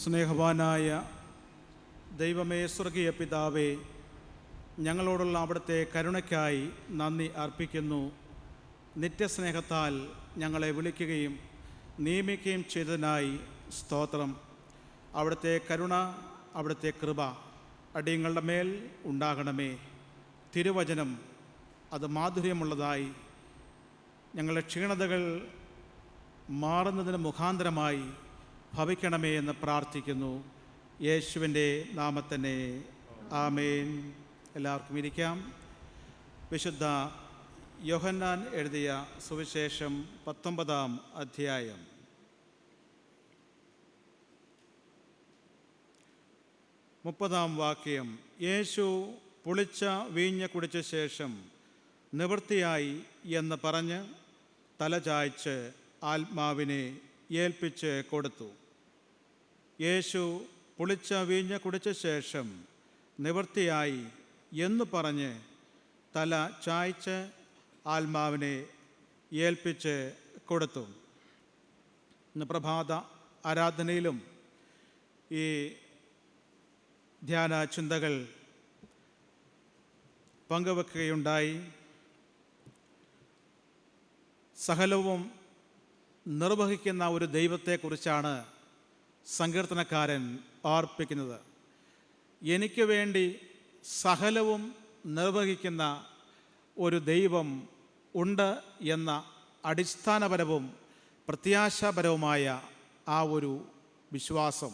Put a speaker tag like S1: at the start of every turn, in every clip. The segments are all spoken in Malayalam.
S1: സ്നേഹവാനായ ദൈവമേ സ്വർഗീയ പിതാവേ ഞങ്ങളോടുള്ള അവിടുത്തെ കരുണയ്ക്കായി നന്ദി അർപ്പിക്കുന്നു. നിത്യസ്നേഹത്താൽ ഞങ്ങളെ വിളിക്കുകയും നിയമിക്കുകയും ചെയ്തതിനായി സ്തോത്രം. അവിടുത്തെ കരുണ അവിടുത്തെ കൃപ അടിയങ്ങളുടെ മേൽ ഉണ്ടാകണമേ. തിരുവചനം അത് മാധുര്യമുള്ളതായി ഞങ്ങളുടെ ക്ഷീണതകൾ മാറുന്നതിന് മുഖാന്തരമായി ഭവിക്കണമേ എന്ന് പ്രാർത്ഥിക്കുന്നു. യേശുവിന്റെ നാമത്തന്നെ ആമേൻ. എല്ലാവർക്കും ഇരിക്കാം. വിശുദ്ധ യോഹന്നാൻ എഴുതിയ സുവിശേഷം പത്തൊമ്പതാം അധ്യായം. മുപ്പതാം വാക്യം. യേശു പുളിച്ച വീഞ്ഞ കുടിച്ച ശേഷം നിവൃത്തിയായി എന്ന് പറഞ്ഞ് തലചായ്ച്ച് ആത്മാവിനെ ഏൽപ്പിച്ച് കൊടുത്തു. യേശു പുളിച്ച വീഞ്ഞ് കുടിച്ച ശേഷം നിവൃത്തിയായി എന്നു പറഞ്ഞ് തല ചായ്ച്ച് ആത്മാവിനെ ഏൽപ്പിച്ച് കൊടുത്തു. ഇന്ന് പ്രഭാത ആരാധനയിലും ഈ ധ്യാന ചിന്തകൾ പങ്കുവെക്കുകയുണ്ടായി. സകലവും നിർവഹിക്കുന്ന ഒരു ദൈവത്തെക്കുറിച്ചാണ് സങ്കീർത്തനക്കാരൻ ഓർപ്പിക്കുന്നത് എനിക്ക് വേണ്ടി സകലവും നിർവഹിക്കുന്ന ഒരു ദൈവം ഉണ്ട് എന്ന അടിസ്ഥാനപരവും പ്രത്യാശാപരവുമായ ആ ഒരു വിശ്വാസം.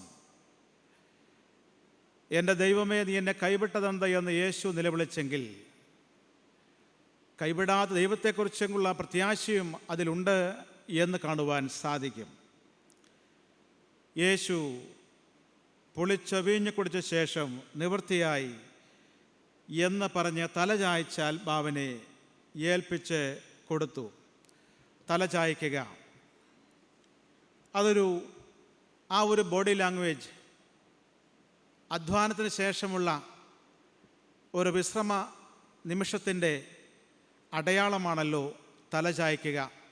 S1: എന്റെ ദൈവമേ നീ എന്നെ കൈവിട്ടതെന്ത് എന്ന് യേശു നിലവിളിച്ചെങ്കിൽ കൈവിടാത്ത ദൈവത്തെക്കുറിച്ചുള്ള പ്രത്യാശയും അതിലുണ്ട്. എന്ന് കാണുവാൻ സാധിക്കും. യേശു പൊളിച്ച വീഞ്ഞു കുടിച്ച ശേഷം നിവൃത്തിയായി എന്ന് പറഞ്ഞ് തലചായ്ച്ച ആത്മാവിനെ ഏൽപ്പിച്ച് കൊടുത്തു. തലചായ്ക്കുക അതൊരു ആ ഒരു ബോഡി ലാംഗ്വേജ് അധ്വാനത്തിന് ശേഷമുള്ള ഒരു വിശ്രമ നിമിഷത്തിന്റെ അടയാളമാണല്ലോ തലചായ്ക്കുക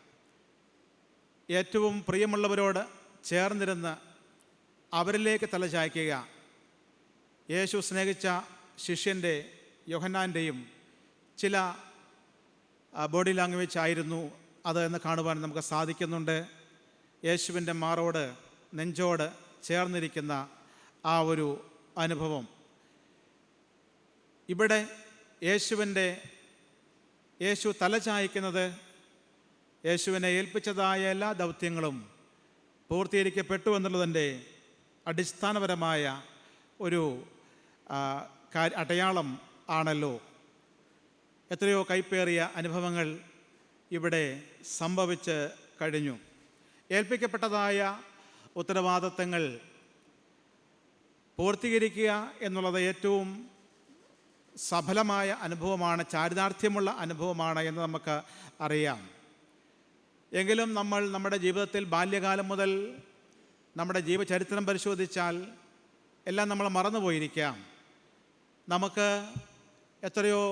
S1: ഏറ്റവും പ്രിയമുള്ളവരോട് ചേർന്നിരുന്ന് അവരിലേക്ക് തലചായ്ക്കുക യേശു സ്നേഹിച്ച ശിഷ്യന്റെ യോഹന്നാന്റെയും ചില ബോഡി ലാംഗ്വേജ് ആയിരുന്നു അത് എന്ന് കാണുവാൻ നമുക്ക് സാധിക്കുന്നുണ്ട്. യേശുവിന്റെ മാറോട് നെഞ്ചോട് ചേർന്നിരിക്കുന്ന ആ ഒരു അനുഭവം. ഇവിടെ യേശുവിന്റെ യേശു തലചായ്ക്കുന്നത് യേശുവിനെ ഏൽപ്പിച്ചതായ എല്ലാ ദൗത്യങ്ങളും പൂർത്തീകരിക്കപ്പെട്ടു എന്നുള്ളതിന്റെ അടിസ്ഥാനപരമായ ഒരു അടയാളം ആണല്ലോ. എത്രയോ കൈപ്പേറിയ അനുഭവങ്ങൾ ഇവിടെ സംഭവിച്ച് കഴിഞ്ഞു. ഏൽപ്പിക്കപ്പെട്ടതായ ഉത്തരവാദിത്തങ്ങൾ പൂർത്തീകരിക്കുക എന്നുള്ളത് ഏറ്റവും സഫലമായ അനുഭവമാണ് ചാരിതാർത്ഥ്യമുള്ള അനുഭവമാണ് എന്ന് നമുക്ക് അറിയാം. എങ്കിലും നമ്മൾ നമ്മുടെ ജീവിതത്തിൽ ബാല്യകാലം മുതൽ നമ്മുടെ ജീവചരിത്രം പരിശോധിച്ചാൽ എല്ലാം നമ്മൾ മറന്നുപോയിരിക്കാം. നമുക്ക് എത്രയോ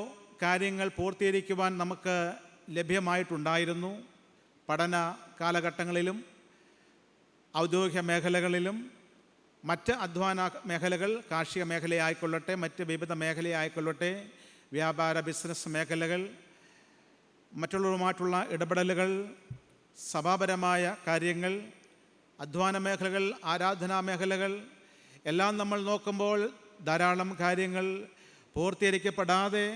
S1: കാര്യങ്ങൾ പൂർത്തീകരിക്കുവാൻ നമുക്ക് ലഭ്യമായിട്ടുണ്ടായിരുന്നു. പഠന കാലഘട്ടങ്ങളിലും ഔദ്യോഗിക മേഖലകളിലും മറ്റ് അധ്വാന മേഖലകൾ കാർഷിക മേഖലയായിക്കൊള്ളട്ടെ മറ്റ് വിവിധ മേഖലയായിക്കൊള്ളട്ടെ വ്യാപാര ബിസിനസ് മേഖലകൾ മറ്റുള്ളവരുമായിട്ടുള്ള ഇടപെടലുകൾ സഭാപരമായ കാര്യങ്ങൾ അധ്വാന മേഖലകൾ ആരാധനാ മേഖലകൾ എല്ലാം നമ്മൾ നോക്കുമ്പോൾ ധാരാളം കാര്യങ്ങൾ പൂർത്തീകരിക്കപ്പെടാതെ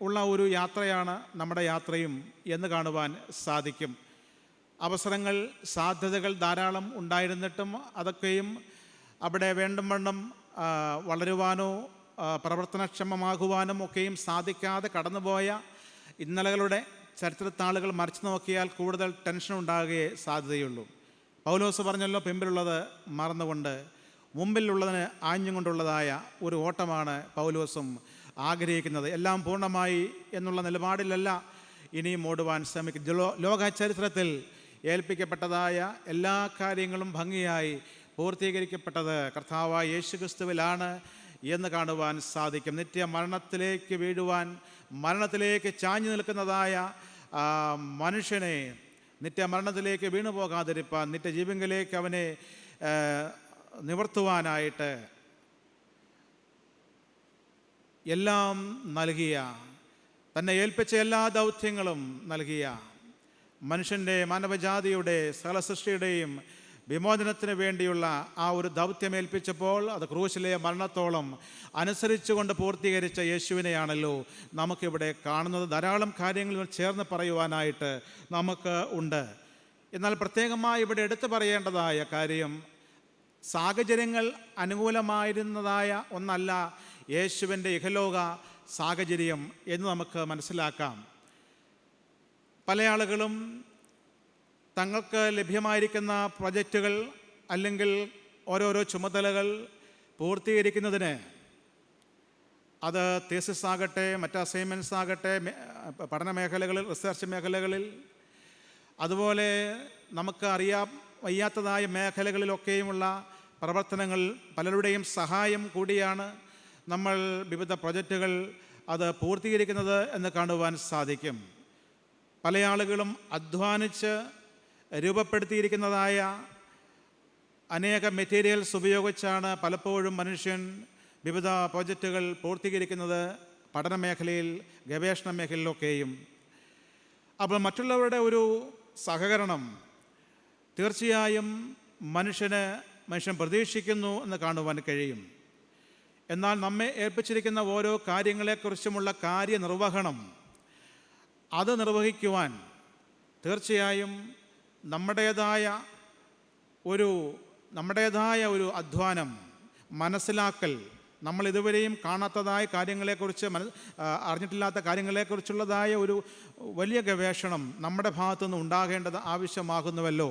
S1: ഉള്ള ഒരു യാത്രയാണ് നമ്മുടെ യാത്രയും എന്ന് കാണുവാൻ സാധിക്കും. അവസരങ്ങൾ സാധ്യതകൾ ധാരാളം ഉണ്ടായിരുന്നിട്ടും അതൊക്കെയും അവിടെ വേണ്ടും വണ്ണം വളരുവാനോ പ്രവർത്തനക്ഷമമാകുവാനും ഒക്കെയും സാധിക്കാതെ കടന്നുപോയ ഇന്നലകളുടെ ചരിത്രത്താളുകൾ മറിച്ചു നോക്കിയാൽ കൂടുതൽ ടെൻഷൻ ഉണ്ടാകുകയേ സാധ്യതയുള്ളൂ. പൗലോസ് പറഞ്ഞല്ലോ പിമ്പിലുള്ളത് മറന്നുകൊണ്ട് മുമ്പിലുള്ളതിന് ആഞ്ഞുകൊണ്ടുള്ളതായ ഒരു ഓട്ടമാണ് പൗലോസും ആഗ്രഹിക്കുന്നത്. എല്ലാം പൂർണമായി എന്നുള്ള നിലപാടിലല്ല ഇനിയും ഓടുവാൻ ശ്രമിക്കും ജലോ- ലോക ചരിത്രത്തിൽ ഏൽപ്പിക്കപ്പെട്ടതായ എല്ലാ കാര്യങ്ങളും ഭംഗിയായി പൂർത്തീകരിക്കപ്പെട്ടത് കർത്താവായ യേശുക്രിസ്തുവിലാണ് എന്ന് കാണുവാൻ സാധിക്കും. നിത്യ മരണത്തിലേക്ക് വീഴുവാൻ മരണത്തിലേക്ക് ചാഞ്ഞു നിൽക്കുന്നതായ മനുഷ്യനെ നിത്യമരണത്തിലേക്ക് വീണു പോകാതിരിപ്പാൻ നിത്യജീവങ്കിലേക്ക് അവനെ നിവർത്തുവാനായിട്ട് എല്ലാം നൽകിയ തന്നെ ഏൽപ്പിച്ച എല്ലാ ദൗത്യങ്ങളും നൽകിയ മനുഷ്യന്റെ മാനവജാതിയുടെ സകല സൃഷ്ടിയുടെയും വിമോചനത്തിന് വേണ്ടിയുള്ള ആ ഒരു ദൗത്യം ഏൽപ്പിച്ചപ്പോൾ അത് ക്രൂശിലെ മരണത്തോളം അനുസരിച്ചുകൊണ്ട് പൂർത്തീകരിച്ച യേശുവിനെയാണല്ലോ നമുക്കിവിടെ കാണുന്നത്. ധാരാളം കാര്യങ്ങൾ ചേർന്ന് പറയുവാനായിട്ട് നമുക്ക് ഉണ്ട്. എന്നാൽ പ്രത്യേകമായി ഇവിടെ എടുത്തു പറയേണ്ടതായ കാര്യം സാഹചര്യങ്ങൾ അനുകൂലമായിരുന്നതായ ഒന്നല്ല യേശുവിന്റെ ഇഹലോക സാഹചര്യം എന്ന് നമുക്ക് മനസ്സിലാക്കാം. പല ആളുകളും തങ്ങൾക്ക് ലഭ്യമായിരിക്കുന്ന പ്രൊജക്റ്റുകൾ അല്ലെങ്കിൽ ഓരോരോ ചുമതലകൾ പൂർത്തീകരിക്കുന്നതിന് അത് തീസിസ് ആകട്ടെ മറ്റ് അസൈൻമെന്റ്സ് ആകട്ടെ പഠന മേഖലകളിൽ റിസർച്ച് മേഖലകളിൽ അതുപോലെ നമുക്ക് അറിയാ വയ്യാത്തതായ മേഖലകളിലൊക്കെയുമുള്ള പ്രവർത്തനങ്ങൾ പലരുടെയും സഹായം കൂടിയാണ് നമ്മൾ വിവിധ പ്രൊജക്റ്റുകൾ അത് പൂർത്തീകരിക്കുന്നത് എന്ന് കാണുവാൻ സാധിക്കും. പല ആളുകളും അധ്വാനിച്ച് രൂപപ്പെടുത്തിയിരിക്കുന്നതായ അനേക മെറ്റീരിയൽസ് ഉപയോഗിച്ചാണ് പലപ്പോഴും മനുഷ്യൻ വിവിധ പ്രോജക്റ്റുകൾ പൂർത്തീകരിക്കുന്നത് പഠന മേഖലയിൽ ഗവേഷണ മേഖലയിലൊക്കെയും. അപ്പോൾ മറ്റുള്ളവരുടെ ഒരു സഹകരണം തീർച്ചയായും മനുഷ്യന് മനുഷ്യൻ പ്രതീക്ഷിക്കുന്നു എന്ന് കാണുവാൻ കഴിയും. എന്നാൽ നമ്മെ ഏൽപ്പിച്ചിരിക്കുന്ന ഓരോ കാര്യങ്ങളെക്കുറിച്ചുമുള്ള കാര്യനിർവഹണം അത് നിർവഹിക്കുവാൻ തീർച്ചയായും നമ്മുടേതായ ഒരു നമ്മുടേതായ ഒരു അധ്വാനം മനസ്സിലാക്കൽ നമ്മൾ ഇതുവരെയും കാണാത്തതായ കാര്യങ്ങളെക്കുറിച്ച് മന അറിഞ്ഞിട്ടില്ലാത്ത കാര്യങ്ങളെക്കുറിച്ചുള്ളതായ ഒരു വലിയ ഗവേഷണം നമ്മുടെ ഭാഗത്തുനിന്ന് ഉണ്ടാകേണ്ടത് ആവശ്യമാകുന്നുവല്ലോ.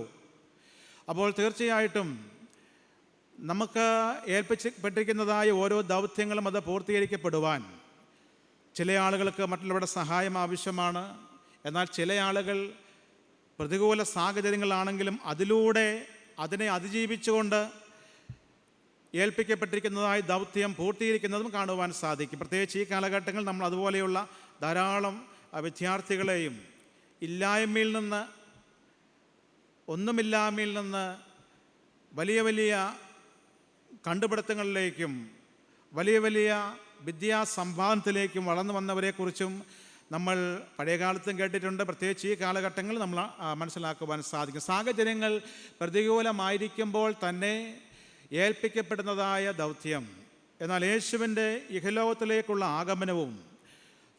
S1: അപ്പോൾ തീർച്ചയായിട്ടും നമുക്ക് ഏൽപ്പിച്ചപ്പെട്ടിരിക്കുന്നതായ ഓരോ ദൗത്യങ്ങളും അത് പൂർത്തീകരിക്കപ്പെടുവാൻ ചില ആളുകൾക്ക് മറ്റുള്ളവരുടെ സഹായം ആവശ്യമാണ്. എന്നാൽ ചില ആളുകൾ പ്രതികൂല സാഹചര്യങ്ങളാണെങ്കിലും അതിലൂടെ അതിനെ അതിജീവിച്ചുകൊണ്ട് ഏൽപ്പിക്കപ്പെട്ടിരിക്കുന്നതായി ദൗത്യം പൂർത്തീകരിക്കുന്നതും കാണുവാൻ സാധിക്കും. പ്രത്യേകിച്ച് ഈ കാലഘട്ടങ്ങളിൽ നമ്മൾ അതുപോലെയുള്ള ധാരാളം വിദ്യാർത്ഥികളെയും ഇല്ലായ്മയിൽ നിന്ന് ഒന്നുമില്ലായ്മയിൽ നിന്ന് വലിയ വലിയ കണ്ടുപിടുത്തങ്ങളിലേക്കും വലിയ വലിയ വിദ്യാസമ്പാദനത്തിലേക്കും വളർന്നു വന്നവരെക്കുറിച്ചും നമ്മൾ പഴയ പഴയകാലത്തും കേട്ടിട്ടുണ്ട്. പ്രത്യേകിച്ച് ഈ കാലഘട്ടങ്ങളിൽ നമ്മൾ മനസ്സിലാക്കുവാൻ സാധിക്കും. സാഹചര്യങ്ങൾ പ്രതികൂലമായിരിക്കുമ്പോൾ തന്നെ ഏൽപ്പിക്കപ്പെടുന്നതായ ദൗത്യം എന്നാൽ യേശുവിന്റെ ഇഹലോകത്തിലേക്കുള്ള ആഗമനവും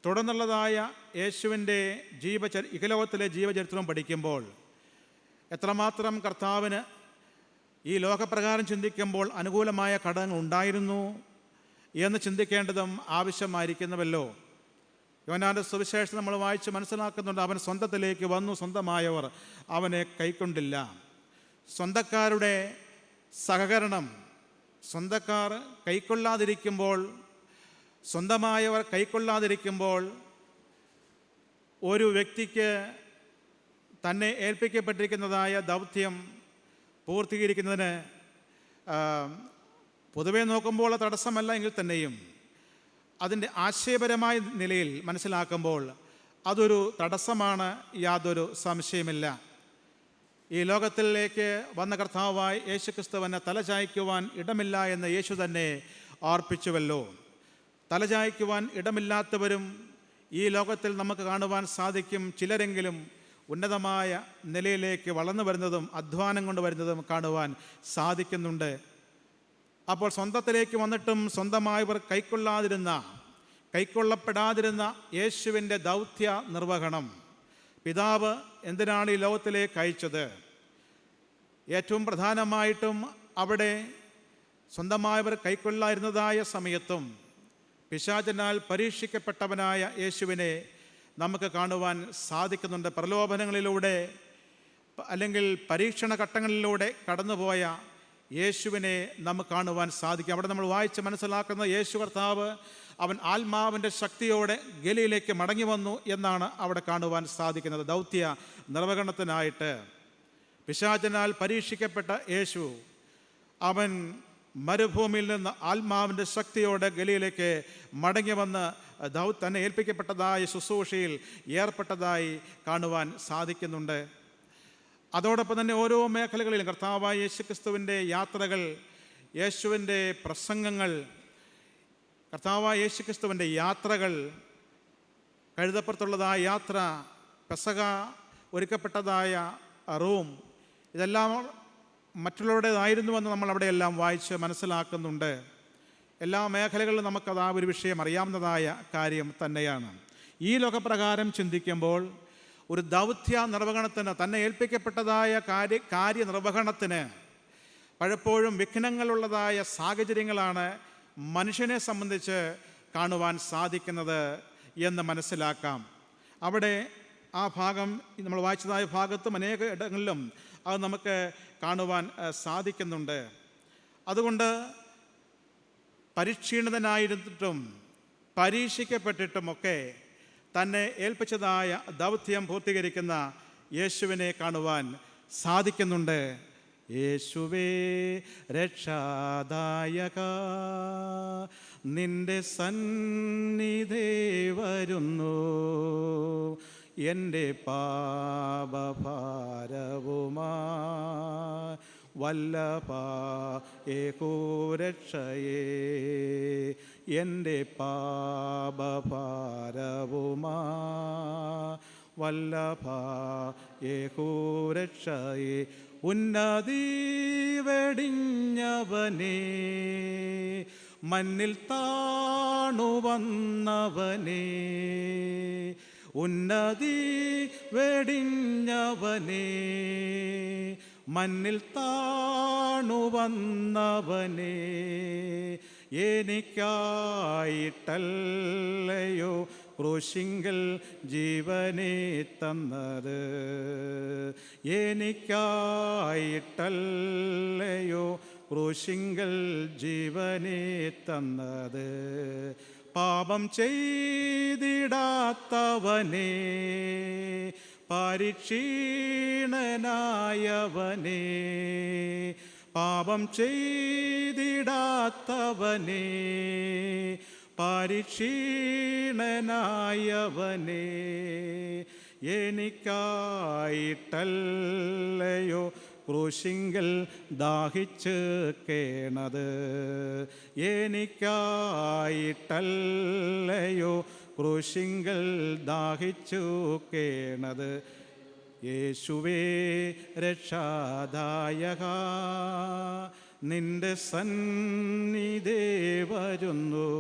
S1: തുടർന്നുള്ളതായ യേശുവിന്റെ ജീവച ഇഹലോകത്തിലെ ജീവചരിത്രം പഠിക്കുമ്പോൾ എത്രമാത്രം കർത്താവിന് ഈ ലോകപ്രകാരം ചിന്തിക്കുമ്പോൾ അനുകൂലമായ ഘടകങ്ങൾ ഉണ്ടായിരുന്നു എന്ന് ചിന്തിക്കേണ്ടതും ആവശ്യമായിരിക്കുന്നുവല്ലോ യോനാന്റെ സുവിശേഷം നമ്മൾ വായിച്ച് മനസ്സിലാക്കുന്നുണ്ട്. അവൻ സ്വന്തത്തിലേക്ക് വന്നു. സ്വന്തമായവർ അവനെ കൈക്കൊണ്ടില്ല. സ്വന്തക്കാരുടെ സഹകരണം സ്വന്തക്കാർ കൈക്കൊള്ളാതിരിക്കുമ്പോൾ സ്വന്തമായവർ കൈക്കൊള്ളാതിരിക്കുമ്പോൾ ഒരു വ്യക്തിക്ക് തന്നെ ഏൽപ്പിക്കപ്പെട്ടിരിക്കുന്നതായ ദൗത്യം പൂർത്തീകരിക്കുന്നതിന് പൊതുവേ നോക്കുമ്പോൾ തടസ്സമല്ല എങ്കിൽ തന്നെയും. അതിന്റെ ആശയപരമായ നിലയിൽ മനസ്സിലാക്കുമ്പോൾ അതൊരു തടസ്സമാണ് യാതൊരു സംശയമില്ല ഈ ലോകത്തിലേക്ക് വന്ന കർത്താവായി യേശു ക്രിസ്തുവിനെ തലചായ്ക്കുവാൻ ഇടമില്ല എന്ന് യേശു തന്നെ ഓർപ്പിച്ചുവല്ലോ തലചായ്ക്കുവാൻ ഇടമില്ലാത്തവരും ഈ ലോകത്തിൽ നമുക്ക് കാണുവാൻ സാധിക്കും ചിലരെങ്കിലും ഉന്നതമായ നിലയിലേക്ക് വളർന്നു വരുന്നതും അധ്വാനം കൊണ്ട് വരുന്നതും കാണുവാൻ സാധിക്കുന്നുണ്ട്. അപ്പോൾ സ്വന്തത്തിലേക്ക് വന്നിട്ടും സ്വന്തമായവർ കൈക്കൊള്ളാതിരുന്ന കൈക്കൊള്ളപ്പെടാതിരുന്ന യേശുവിന്റെ ദൗത്യ നിർവഹണം. പിതാവ് എന്തിനാണ് ഈ ലോകത്തിലേക്ക് അയച്ചത്? ഏറ്റവും പ്രധാനമായിട്ടും അവിടെ സ്വന്തമായവർ കൈക്കൊള്ളായിരുന്നതായ സമയത്തും പിശാചനാൽ പരീക്ഷിക്കപ്പെട്ടവനായ യേശുവിനെ നമുക്ക് കാണുവാൻ സാധിക്കുന്നുണ്ട്. പ്രലോഭനങ്ങളിലൂടെ അല്ലെങ്കിൽ പരീക്ഷണ ഘട്ടങ്ങളിലൂടെ കടന്നുപോയ യേശുവിനെ നമുക്ക് കാണുവാൻ സാധിക്കും. അവിടെ നമ്മൾ വായിച്ച് മനസ്സിലാക്കുന്ന യേശു കർത്താവ് അവൻ ആത്മാവിന്റെ ശക്തിയോടെ ഗലിയിലേക്ക് മടങ്ങി വന്നു എന്നാണ് അവിടെ കാണുവാൻ സാധിക്കുന്നത്. ദൗത്യ നിർവഹണത്തിനായിട്ട് പിശാചനാൽ പരീക്ഷിക്കപ്പെട്ട യേശു അവൻ മരുഭൂമിയിൽ നിന്ന് ആത്മാവിന്റെ ശക്തിയോടെ ഗലിയിലേക്ക് മടങ്ങി വന്ന് ദൗ തന്നെ ഏൽപ്പിക്കപ്പെട്ടതായി ശുശ്രൂഷയിൽ ഏർപ്പെട്ടതായി കാണുവാൻ സാധിക്കുന്നുണ്ട്. അതോടൊപ്പം തന്നെ ഓരോ മേഖലകളിലും കർത്താവായ യേശുക്രിസ്തുവിന്റെ യാത്രകൾ യേശുവിന്റെ പ്രസംഗങ്ങൾ കർത്താവായ യേശു ക്രിസ്തുവിന്റെ യാത്രകൾ കഴുതപ്പുറത്തുള്ളതായ യാത്ര പെസക ഒരുക്കപ്പെട്ടതായ റൂം ഇതെല്ലാം മറ്റുള്ളവരുടേതായിരുന്നുവെന്ന് നമ്മൾ അവിടെയെല്ലാം വായിച്ച് മനസ്സിലാക്കുന്നുണ്ട്. എല്ലാ മേഖലകളിലും നമുക്കത് ആ ഒരു വിഷയം അറിയാവുന്നതായ കാര്യം തന്നെയാണ്. ഈ ലോകപ്രകാരം ചിന്തിക്കുമ്പോൾ ഒരു ദൗത്യ നിർവഹണത്തിന് തന്നെ ഏൽപ്പിക്കപ്പെട്ടതായ കാര്യ കാര്യനിർവഹണത്തിന് പലപ്പോഴും വിഘ്നങ്ങളുള്ളതായ സാഹചര്യങ്ങളാണ് മനുഷ്യനെ സംബന്ധിച്ച് കാണുവാൻ സാധിക്കുന്നത് എന്ന് മനസ്സിലാക്കാം. അവിടെ ആ ഭാഗം നമ്മൾ വായിച്ചതായ ഭാഗത്തും അനേക ഇടങ്ങളിലും അത് നമുക്ക് കാണുവാൻ സാധിക്കുന്നുണ്ട്. അതുകൊണ്ട് പരിക്ഷീണിതനായിരുന്നിട്ടും പരീക്ഷിക്കപ്പെട്ടിട്ടുമൊക്കെ തന്നെ ഏൽപ്പിച്ചതായ ദൗത്യം പൂർത്തീകരിക്കുന്ന യേശുവിനെ കാണുവാൻ സാധിക്കുന്നുണ്ട്. യേശുവേ രക്ഷാദായക നിന്റെ സന്നിധേ വരുന്നു. എന്റെ പാപഭാരവുമാ വല്ലഭ ഏകോരക്ഷയേ എന്റെ പാപഭാരവുമാ. വല്ലഭ ഏകോരക്ഷയേ ഉന്നതി വെടിഞ്ഞവനേ. മണ്ണിൽ താണു വന്നവനേ. ഉന്നതി വെടിഞ്ഞവനേ. മണ്ണിൽ താണു വന്നവനെ. എനിക്കായിട്ടല്ലയോ ക്രൂശിങ്കൽ ജീവനെ തന്നത്. എനിക്കായിട്ടല്ലയോ ക്രൂശിങ്കൽ ജീവനെ തന്നത്. പാപം ചെയ്തിടാത്തവനേ. പരിക്ഷീണനായവനേ പാപം ചെയ്തിടാത്തവനേ പരിക്ഷീണനായവനേ. എനിക്കായിട്ടല്ലയോ ക്രൂശിങ്കൽ ദാഹിച്ച് കേണത്. എനിക്കായിട്ടല്ലയോ ക്രൂശിങ്കൽ ദാഹിച്ചു കേണത്. യേശുവേ രക്ഷാദായക നിന്റെ സന്നിധേ വരുന്നു.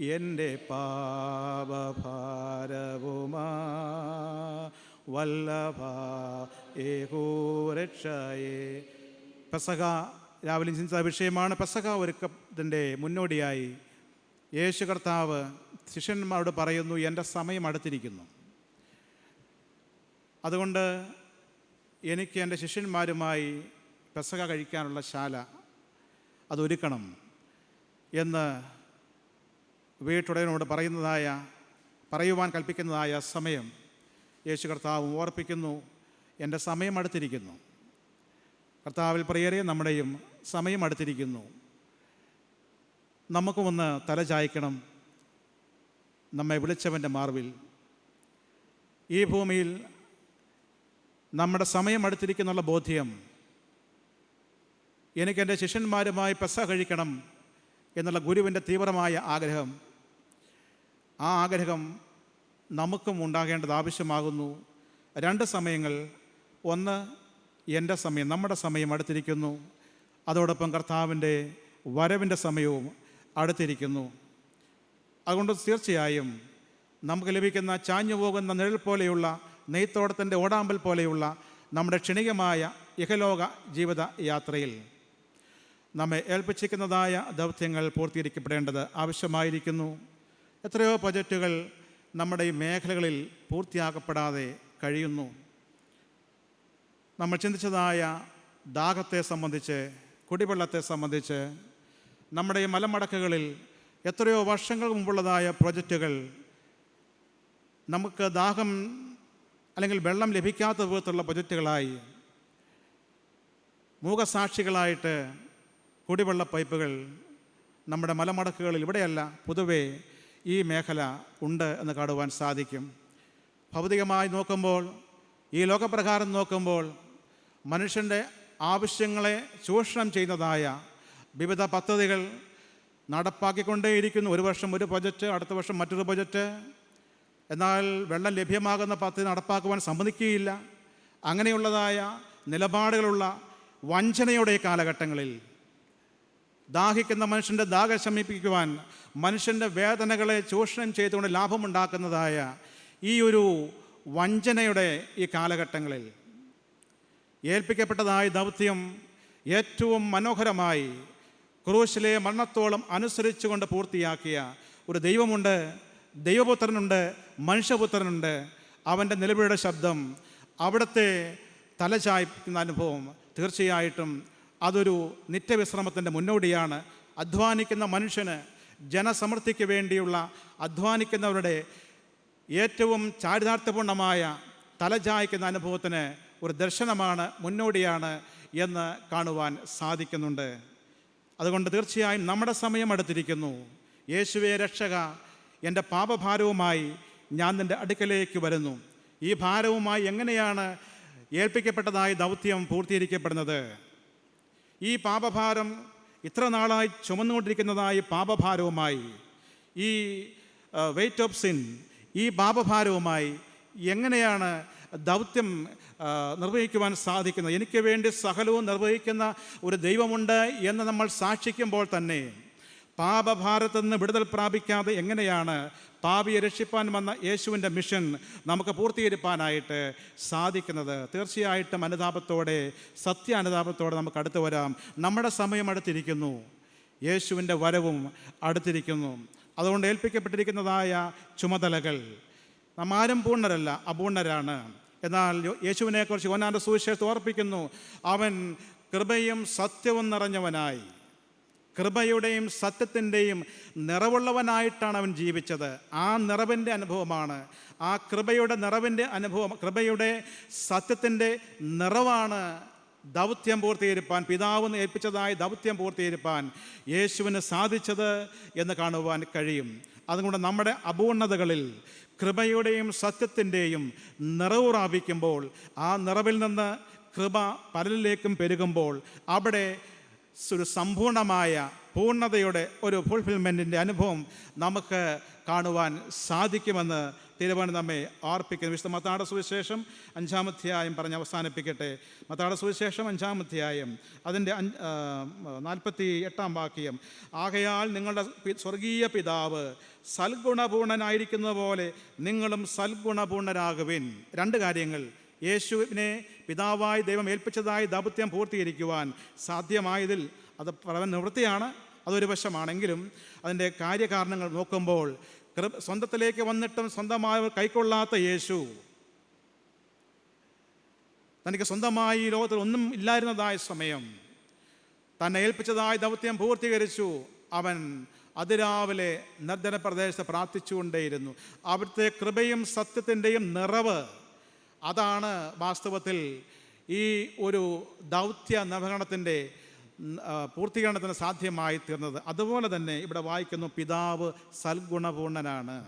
S1: എന്റെ പാപഭാരവുമാ വല്ലഭ ഏകോരക്ഷയെ പെസക രാവിലെ ചിന്തിച്ച വിഷയമാണ് പെസക ഒരുക്കത്തിന്റെ മുന്നോടിയായി. യേശു കർത്താവ് ശിഷ്യന്മാരോട് പറയുന്നു എന്റെ സമയം അടുത്തിരിക്കുന്നു. അതുകൊണ്ട് എനിക്ക് എന്റെ ശിഷ്യന്മാരുമായി പെസക കഴിക്കാനുള്ള ശാല അതൊരുക്കണം എന്ന് വീട്ടുടയനോട് പറയുന്നതായ പറയുവാൻ കൽപ്പിക്കുന്നതായ സമയം യേശു കർത്താവ് ഓർപ്പിക്കുന്നു എന്റെ സമയം അടുത്തിരിക്കുന്നു. കർത്താവിൽ പ്രിയരെ നമ്മുടെയും സമയം അടുത്തിരിക്കുന്നു. നമുക്കുമൊന്ന് തല ചായ്ക്കണം. നമ്മെ വിളിച്ചവന്റെ മാർവിൽ. ഈ ഭൂമിയിൽ നമ്മുടെ സമയം അടുത്തിരിക്കുന്നുള്ള ബോധ്യം എനിക്ക് എന്റെ ശിഷ്യന്മാരുമായി പെസ കഴിക്കണം എന്നുള്ള ഗുരുവിന്റെ തീവ്രമായ ആഗ്രഹം ആ ആഗ്രഹം നമുക്കും ഉണ്ടാകേണ്ടത് ആവശ്യമാകുന്നു. രണ്ട് സമയങ്ങൾ. ഒന്ന് എന്റെ സമയം നമ്മുടെ സമയം അടുത്തിരിക്കുന്നു. അതോടൊപ്പം കർത്താവിന്റെ വരവിന്റെ സമയവും അടുത്തിരിക്കുന്നു. അതുകൊണ്ട് തീർച്ചയായും നമുക്ക് ലഭിക്കുന്ന ചാഞ്ഞു പോകുന്ന നിഴൽ പോലെയുള്ള നെയ്ത്തോടത്തിന്റെ ഓടാമ്പൽ പോലെയുള്ള നമ്മുടെ ക്ഷണികമായ ഇഹലോക ജീവിത യാത്രയിൽ നമ്മെ ഏൽപ്പിച്ചിരിക്കുന്നതായ ദൗത്യങ്ങൾ പൂർത്തീകരിക്കപ്പെടേണ്ടത് ആവശ്യമായിരിക്കുന്നു. എത്രയോ പ്രൊജക്റ്റുകൾ നമ്മുടെ ഈ മേഖലകളിൽ പൂർത്തിയാക്കപ്പെടാതെ കഴിയുന്നു. നമ്മൾ ചിന്തിച്ചതായ ദാഹത്തെ സംബന്ധിച്ച് കുടിവെള്ളത്തെ സംബന്ധിച്ച് നമ്മുടെ ഈ മലമടക്കുകളിൽ എത്രയോ വർഷങ്ങൾ മുമ്പുള്ളതായ പ്രൊജക്റ്റുകൾ നമുക്ക് ദാഹം അല്ലെങ്കിൽ വെള്ളം ലഭിക്കാത്ത വിധത്തിലുള്ള പ്രൊജക്റ്റുകളായി മൂകസാക്ഷികളായിട്ട് കുടിവെള്ള പൈപ്പുകൾ നമ്മുടെ മലമടക്കുകളിൽ ഇവിടെയല്ല പൊതുവേ ഈ മേഖല ഉണ്ട് എന്ന് കാണുവാൻ സാധിക്കും. ഭൗതികമായി നോക്കുമ്പോൾ ഈ ലോകപ്രകാരം നോക്കുമ്പോൾ മനുഷ്യന്റെ ആവശ്യങ്ങളെ ചൂഷണം ചെയ്യുന്നതായ വിവിധ പദ്ധതികൾ നടപ്പാക്കിക്കൊണ്ടേയിരിക്കുന്നു. ഒരു വർഷം ഒരു ബജറ്റ് അടുത്ത വർഷം മറ്റൊരു ബജറ്റ് എന്നാൽ വെള്ളം ലഭ്യമാകുന്ന പദ്ധതി നടപ്പാക്കുവാൻ സമ്മതിക്കുകയില്ല. അങ്ങനെയുള്ളതായ നിലപാടുകളുള്ള വഞ്ചനയുടെ കാലഘട്ടങ്ങളിൽ ദാഹിക്കുന്ന മനുഷ്യന്റെ ദാഹം ശമിപ്പിക്കുവാൻ മനുഷ്യന്റെ വേദനകളെ ചൂഷണം ചെയ്തുകൊണ്ട് ലാഭമുണ്ടാക്കുന്നതായ ഈ ഒരു വഞ്ചനയുടെ ഈ കാലഘട്ടങ്ങളിൽ ഏൽപ്പിക്കപ്പെട്ടതായ ദൗത്യം ഏറ്റവും മനോഹരമായി ക്രൂശിലെ മരണത്തോളം അനുസരിച്ചുകൊണ്ട് പൂർത്തിയാക്കിയ ഒരു ദൈവമുണ്ട് ദൈവപുത്രനുണ്ട് മനുഷ്യപുത്രനുണ്ട്. അവന്റെ നിലവിളിയുടെ ശബ്ദം അവിടുത്തെ തലചായ്ക്കുന്ന അനുഭവം തീർച്ചയായിട്ടും അതൊരു നിത്യവിശ്രമത്തിന്റെ മുന്നോടിയാണ്. അധ്വാനിക്കുന്ന മനുഷ്യന് ജനസമൃദ്ധിക്ക് വേണ്ടിയുള്ള അധ്വാനിക്കുന്നവരുടെ ഏറ്റവും ചാരിതാർത്ഥ്യപൂർണമായ തലചായ്ക്കുന്ന അനുഭവത്തിന് ഒരു ദർശനമാണ് മുന്നോടിയാണ് എന്ന് കാണുവാൻ സാധിക്കുന്നുണ്ട്. അതുകൊണ്ട് തീർച്ചയായും നമ്മുടെ സമയം അടുത്തിരിക്കുന്നു. യേശുവെ രക്ഷക എന്റെ പാപഭാരവുമായി ഞാൻ നിന്റെ അടുക്കലേക്ക് വരുന്നു. ഈ ഭാരവുമായി എങ്ങനെയാണ് ഏൽപ്പിക്കപ്പെട്ടതായ ദൗത്യം പൂർത്തീകരിക്കപ്പെടുന്നത്? ഈ പാപഭാരം ഇത്ര നാളായി ചുമന്നുകൊണ്ടിരിക്കുന്നതായി പാപഭാരവുമായി ഈ വെയ്റ്റ് ഓഫ് സിൻ ഈ പാപഭാരവുമായി എങ്ങനെയാണ് ദൗത്യം നിർവഹിക്കുവാൻ സാധിക്കുന്നത് എനിക്ക് വേണ്ടി സകലവും നിർവഹിക്കുന്ന ഒരു ദൈവമുണ്ട് എന്ന് നമ്മൾ സാക്ഷിക്കുമ്പോൾ തന്നെ പാപഭാരത്തിൽ നിന്ന് വിടുതൽ പ്രാപിക്കാതെ എങ്ങനെയാണ് പാപിയെ രക്ഷിപ്പാൻ വന്ന യേശുവിന്റെ മിഷൻ നമുക്ക് പൂർത്തീകരിപ്പാനായിട്ട് സാധിക്കുന്നത്? തീർച്ചയായിട്ടും അനുതാപത്തോടെ സത്യ അനുതാപത്തോടെ നമുക്ക് അടുത്ത് വരാം. നമ്മുടെ സമയം അടുത്തിരിക്കുന്നു. യേശുവിന്റെ വരവും അടുത്തിരിക്കുന്നു. അതുകൊണ്ട് ഏൽപ്പിക്കപ്പെട്ടിരിക്കുന്നതായ ചുമതലകൾ നാം ആരും പൂർണരല്ല അപൂർണരാണ് എന്നാൽ യേശുവിനെക്കുറിച്ച് ഒന്നാന്റെ സുവിശേഷത്തെ ഓർപ്പിക്കുന്നു അവൻ കൃപയും സത്യവും നിറഞ്ഞവനായി. കൃപയുടെയും സത്യത്തിന്റെയും നിറവുള്ളവനായിട്ടാണ് അവൻ ജീവിച്ചത്. ആ നിറവിന്റെ അനുഭവമാണ്. ആ കൃപയുടെ നിറവിന്റെ അനുഭവം കൃപയുടെ സത്യത്തിന്റെ നിറവാണ് ദൗത്യം പൂർത്തീകരിപ്പാൻ പിതാവ് ഏൽപ്പിച്ചതായി ദൗത്യം പൂർത്തീകരിപ്പാൻ യേശുവിന് സാധിച്ചത് എന്ന് കാണുവാൻ കഴിയും. അതുകൊണ്ട് നമ്മുടെ അപൂർണതകളിൽ കൃപയുടെയും സത്യത്തിന്റെയും നിറവ് പ്രാപിക്കുമ്പോൾ ആ നിറവിൽ നിന്ന് കൃപ പലരിലേക്കും പെരുകുമ്പോൾ അവിടെ ഒരു സമ്പൂർണമായ പൂർണതയുടെ ഒരു ഫുൾഫിൽമെന്റിന്റെ അനുഭവം നമുക്ക് കാണുവാൻ സാധിക്കുമെന്ന് തിരുവനന്തപുരം നമ്മെ ആർപ്പിക്കുന്നു. വിശുദ്ധ മത്താട സുവിശേഷം അഞ്ചാമധ്യായം പറഞ്ഞ് അവസാനിപ്പിക്കട്ടെ. മത്താട സുവിശേഷം അഞ്ചാമധ്യായം അതിന്റെ നാൽപ്പത്തി എട്ടാം വാക്യം. ആകയാൽ നിങ്ങളുടെ സ്വർഗീയ പിതാവ് സൽഗുണപൂർണനായിരിക്കുന്ന പോലെ നിങ്ങളും സൽഗുണപൂർണരാകുവിൻ. രണ്ട് കാര്യങ്ങൾ. യേശുവിനെ പിതാവായി ദൈവം ഏൽപ്പിച്ചതായി ദൗത്യം പൂർത്തീകരിക്കുവാൻ സാധ്യമായതിൽ അത് പ്രവൻ നിവൃത്തിയാണ് അതൊരു വശമാണെങ്കിലും അതിന്റെ കാര്യകാരണങ്ങൾ നോക്കുമ്പോൾ സ്വന്തത്തിലേക്ക് വന്നിട്ടും സ്വന്തമായി കൈക്കൊള്ളാത്ത യേശു. തനിക്ക് സ്വന്തമായി ഈ ലോകത്തിൽ ഒന്നും ഇല്ലായിരുന്നതായ സമയം. തന്നെ ഏൽപ്പിച്ചതായ ദൗത്യം പൂർത്തീകരിച്ചു. അവൻ അതിരാവിലെ നിർജന പ്രദേശത്ത് പ്രാർത്ഥിച്ചുകൊണ്ടേയിരുന്നു. അവിടുത്തെ കൃപയും സത്യത്തിന്റെയും നിറവ് അതാണ് വാസ്തവത്തിൽ ഈ ഒരു ദൗത്യ നവകരണത്തിന്റെ പൂർത്തീകരണത്തിന് സാധ്യമായി തീർന്നത്. അതുപോലെ തന്നെ ഇവിടെ വായിക്കുന്നു പിതാവ് സൽഗുണപൂർണനാണ്.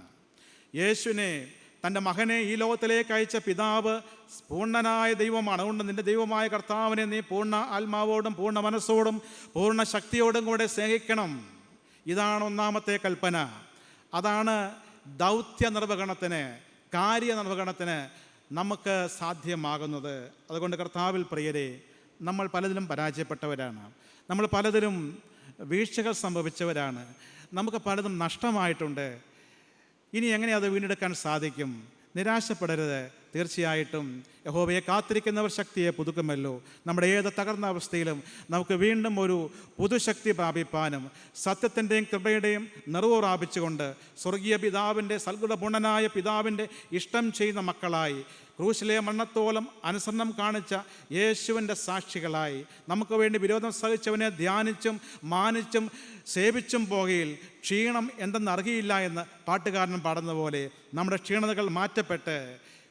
S1: യേശുവിനെ തന്റെ മകനെ ഈ ലോകത്തിലേക്ക് അയച്ച പിതാവ് പൂർണനായ ദൈവമാണ്. അതുകൊണ്ട് നിന്റെ ദൈവമായ കർത്താവിനെ നീ പൂർണ ആത്മാവോടും പൂർണ മനസ്സോടും പൂർണ ശക്തിയോടും കൂടെ സ്നേഹിക്കണം. ഇതാണ് ഒന്നാമത്തെ കൽപ്പന. അതാണ് ദൗത്യ നിർവഹണത്തിന് കാര്യ നിർവഹണത്തിന് നമുക്ക് സാധ്യമാകുന്നത്. അതുകൊണ്ട് കർത്താവിൽ പ്രിയരെ നമ്മൾ പലതിലും പരാജയപ്പെട്ടവരാണ്. നമ്മൾ പലതിലും വീഴ്ചകൾ സംഭവിച്ചവരാണ്. നമുക്ക് പലതും നഷ്ടമായിട്ടുണ്ട്. ഇനി എങ്ങനെ അത് വീണ്ടെടുക്കാൻ സാധിക്കും? നിരാശപ്പെടരുത്. തീർച്ചയായിട്ടും യഹോവയെ കാത്തിരിക്കുന്നവർ ശക്തിയെ പുതുക്കുമല്ലോ. നമ്മുടെ ഏത് തകർന്ന അവസ്ഥയിലും നമുക്ക് വീണ്ടും ഒരു പുതുശക്തി പ്രാപിപ്പാനും സത്യത്തിന്റെയും കൃപയുടെയും നിറവ് പ്രാപിച്ചുകൊണ്ട് സ്വർഗീയ പിതാവിന്റെ സൽഗുണപൂർണനായ പിതാവിന്റെ ഇഷ്ടം ചെയ്യുന്ന മക്കളായി ക്രൂശിലെ മണ്ണത്തോളം അനുസരണം കാണിച്ച യേശുവിന്റെ സാക്ഷികളായി നമുക്ക് വേണ്ടി വിരോധം സഹിച്ചവനെ ധ്യാനിച്ചും മാനിച്ചും സേവിച്ചും പോകയിൽ ക്ഷീണം എന്തെന്ന് അറിയില്ല എന്ന് പാട്ടുകാരൻ പാടുന്ന പോലെ നമ്മുടെ ക്ഷീണതകൾ മാറ്റപ്പെട്ട്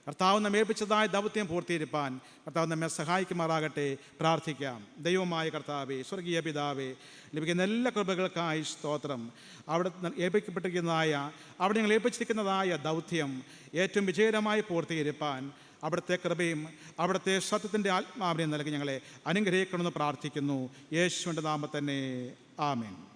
S1: കർത്താവ് നമ്മെ ഏൽപ്പിച്ചതായ ദൗത്യം പൂർത്തീകരിപ്പാൻ കർത്താവ് നമ്മെ സഹായിക്കുമാറാകട്ടെ പ്രാർത്ഥിക്കാം. ദൈവമായ കർത്താവെ സ്വർഗീയ പിതാവേ ലഭിക്കുന്ന എല്ലാ കൃപകൾക്കായി സ്തോത്രം. അവിടെ ഏൽപ്പിക്കപ്പെട്ടിരിക്കുന്നതായ അവിടെ ഞങ്ങൾ ഏൽപ്പിച്ചിരിക്കുന്നതായ ദൗത്യം ഏറ്റവും വിജയകരമായി പൂർത്തീകരിപ്പാൻ അവിടുത്തെ കൃപയും അവിടുത്തെ സത്യത്തിന്റെ ആത്മാവിനെയും നൽകി ഞങ്ങളെ അനുഗ്രഹിക്കണമെന്ന് പ്രാർത്ഥിക്കുന്നു. യേശുവിന്റെ നാമത്തന്നെ. ആമേൻ.